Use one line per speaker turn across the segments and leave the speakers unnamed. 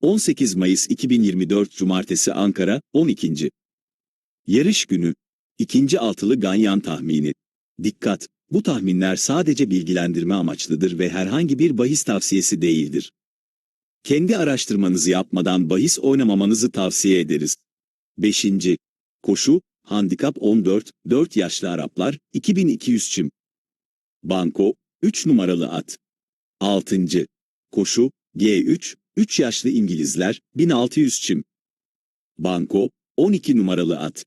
18 Mayıs 2024 Cumartesi Ankara 12. Yarış günü. İkinci altılı ganyan tahmini. Dikkat! Bu tahminler sadece bilgilendirme amaçlıdır ve herhangi bir bahis tavsiyesi değildir. Kendi araştırmanızı yapmadan bahis oynamamanızı tavsiye ederiz. 5. Koşu, handikap 14, 4 yaşlı Araplar, 2200 çim. Banko, 3 numaralı at. 6. Koşu, G3, 3 yaşlı İngilizler, 1600 çim. Banko, 12 numaralı at.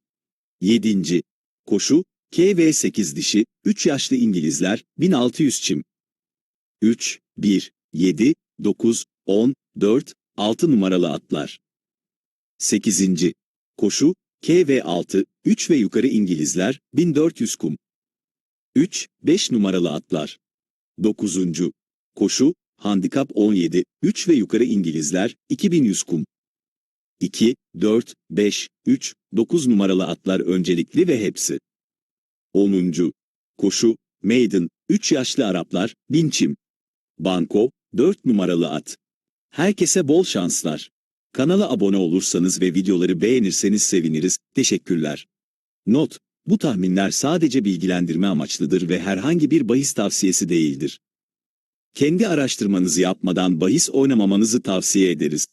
7. Koşu, KV8 dişi, 3 yaşlı İngilizler, 1600 çim. 3, 1, 7, 9, 10, 4, 6 numaralı atlar. 8. Koşu, KV6, 3 ve yukarı İngilizler, 1400 kum. 3, 5 numaralı atlar. 9. Koşu, handikap 17, 3 ve yukarı İngilizler, 2100 kum. 2, 4, 5, 3, 9 numaralı atlar öncelikli ve hepsi. 10. Koşu, Maiden, 3 yaşlı Araplar, 1000 çim. Banko, 4 numaralı at. Herkese bol şanslar. Kanala abone olursanız ve videoları beğenirseniz seviniriz. Teşekkürler. Not: Bu tahminler sadece bilgilendirme amaçlıdır ve herhangi bir bahis tavsiyesi değildir. Kendi araştırmanızı yapmadan bahis oynamamanızı tavsiye ederiz.